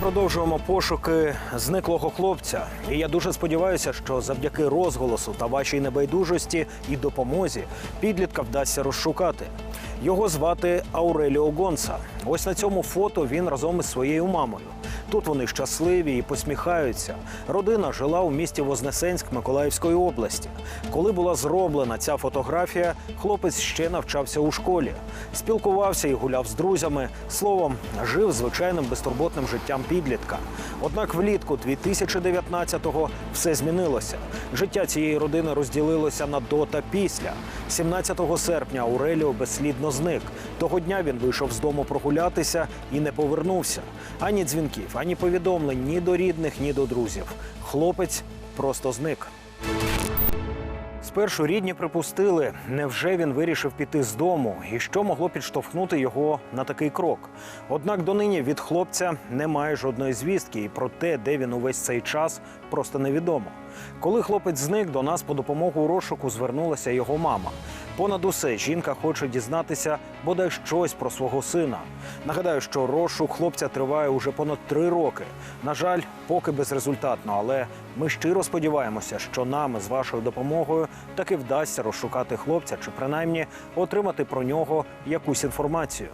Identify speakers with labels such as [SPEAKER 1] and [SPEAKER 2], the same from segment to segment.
[SPEAKER 1] продовжуємо пошуки зниклого хлопця. І я дуже сподіваюся, що завдяки розголосу та вашій небайдужості і допомозі підлітка вдасться розшукати. Його звати Ауреліо Гонса. Ось на цьому фото він разом із своєю мамою. Тут вони щасливі і посміхаються. Родина жила у місті Вознесенськ Миколаївської області. Коли була зроблена ця фотографія, хлопець ще навчався у школі, спілкувався і гуляв з друзями. Словом, жив звичайним безтурботним життям підлітка. Однак влітку 2019-го все змінилося. Життя цієї родини розділилося на до та після. 17 серпня Ауреліо безслідно зник. Того дня він вийшов з дому прогулятися і не повернувся. Ані дзвінків, ані повідомлень ні до рідних, ні до друзів. Хлопець просто зник. Спершу рідні припустили, невже він вирішив піти з дому, і що могло підштовхнути його на такий крок. Однак донині від хлопця немає жодної звістки, і про те, де він увесь цей час, просто невідомо. Коли хлопець зник, до нас по допомогу розшуку звернулася його мама. Понад усе жінка хоче дізнатися бодай щось про свого сина. Нагадаю, що розшук хлопця триває уже понад три роки. На жаль, поки безрезультатно, але ми щиро сподіваємося, що нам з вашою допомогою таки вдасться розшукати хлопця чи принаймні отримати про нього якусь інформацію.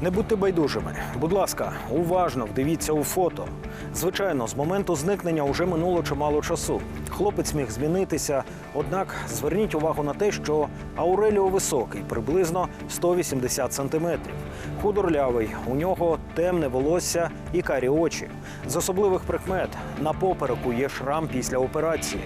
[SPEAKER 1] Не будьте байдужими. Будь ласка, уважно вдивіться у фото. Звичайно, з моменту зникнення вже минуло чимало часу. Хлопець міг змінитися, однак зверніть увагу на те, що Ауреліо високий, приблизно 180 сантиметрів. Худорлявий, у нього темне волосся і карі очі. З особливих прикмет на попереку є шрам після операції.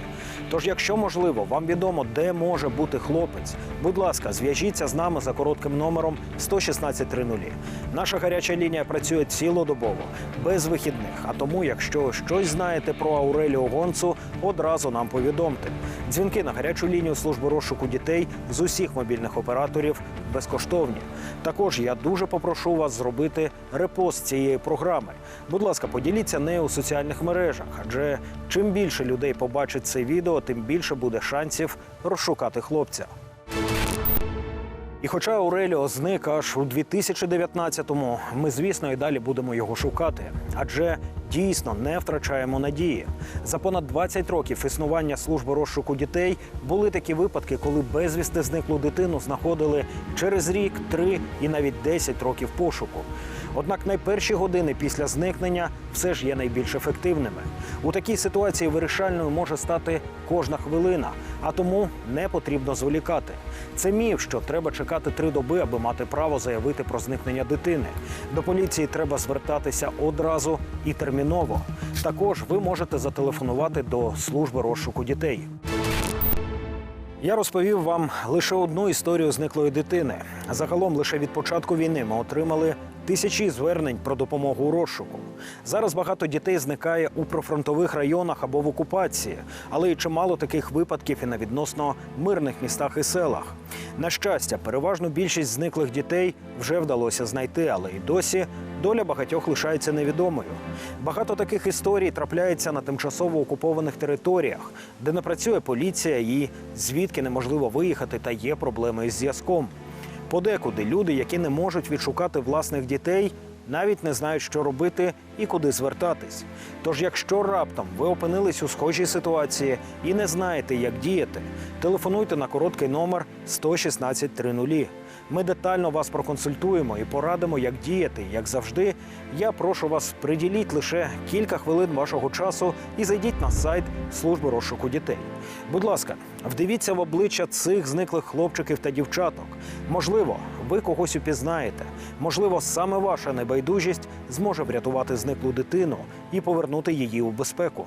[SPEAKER 1] Тож, якщо можливо, вам відомо, де може бути хлопець, будь ласка, зв'яжіться з нами за коротким номером 11630. Наша гаряча лінія працює цілодобово, без вихідних. Тому, якщо щось знаєте про Ауреліо Гонцу, одразу нам повідомте. Дзвінки на гарячу лінію служби розшуку дітей з усіх мобільних операторів безкоштовні. Також я дуже попрошу вас зробити репост цієї програми. Будь ласка, поділіться нею у соціальних мережах, адже чим більше людей побачить це відео, тим більше буде шансів розшукати хлопця. І хоча Ауреліо зник аж у 2019-му, ми, звісно, і далі будемо його шукати, адже дійсно не втрачаємо надії. За понад 20 років існування служби розшуку дітей були такі випадки, коли безвісти зниклу дитину знаходили через рік, три і навіть 10 років пошуку. Однак найперші години після зникнення все ж є найбільш ефективними. У такій ситуації вирішальною може стати кожна хвилина, а тому не потрібно зволікати. Це міф, що треба чекати три доби, аби мати право заявити про зникнення дитини. До поліції треба звертатися одразу і терміново. Також ви можете зателефонувати до служби розшуку дітей. Я розповів вам лише одну історію зниклої дитини. Загалом лише від початку війни ми отримали тисячі звернень про допомогу у розшуку. Зараз багато дітей зникає у прифронтових районах або в окупації, але й чимало таких випадків і на відносно мирних містах і селах. На щастя, переважну більшість зниклих дітей вже вдалося знайти, але й досі доля багатьох лишається невідомою. Багато таких історій трапляється на тимчасово окупованих територіях, де не працює поліція і звідки неможливо виїхати та є проблеми із зв'язком. Подекуди люди, які не можуть відшукати власних дітей, навіть не знають, що робити і куди звертатись. Тож, якщо раптом ви опинились у схожій ситуації і не знаєте, як діяти, телефонуйте на короткий номер 11630. Ми детально вас проконсультуємо і порадимо, як діяти. Як завжди, я прошу вас приділіть лише кілька хвилин вашого часу і зайдіть на сайт служби розшуку дітей. Будь ласка, вдивіться в обличчя цих зниклих хлопчиків та дівчаток. Можливо, ви когось упізнаєте. Можливо, саме ваша небайдужість зможе врятувати зниклу дитину і повернути її у безпеку.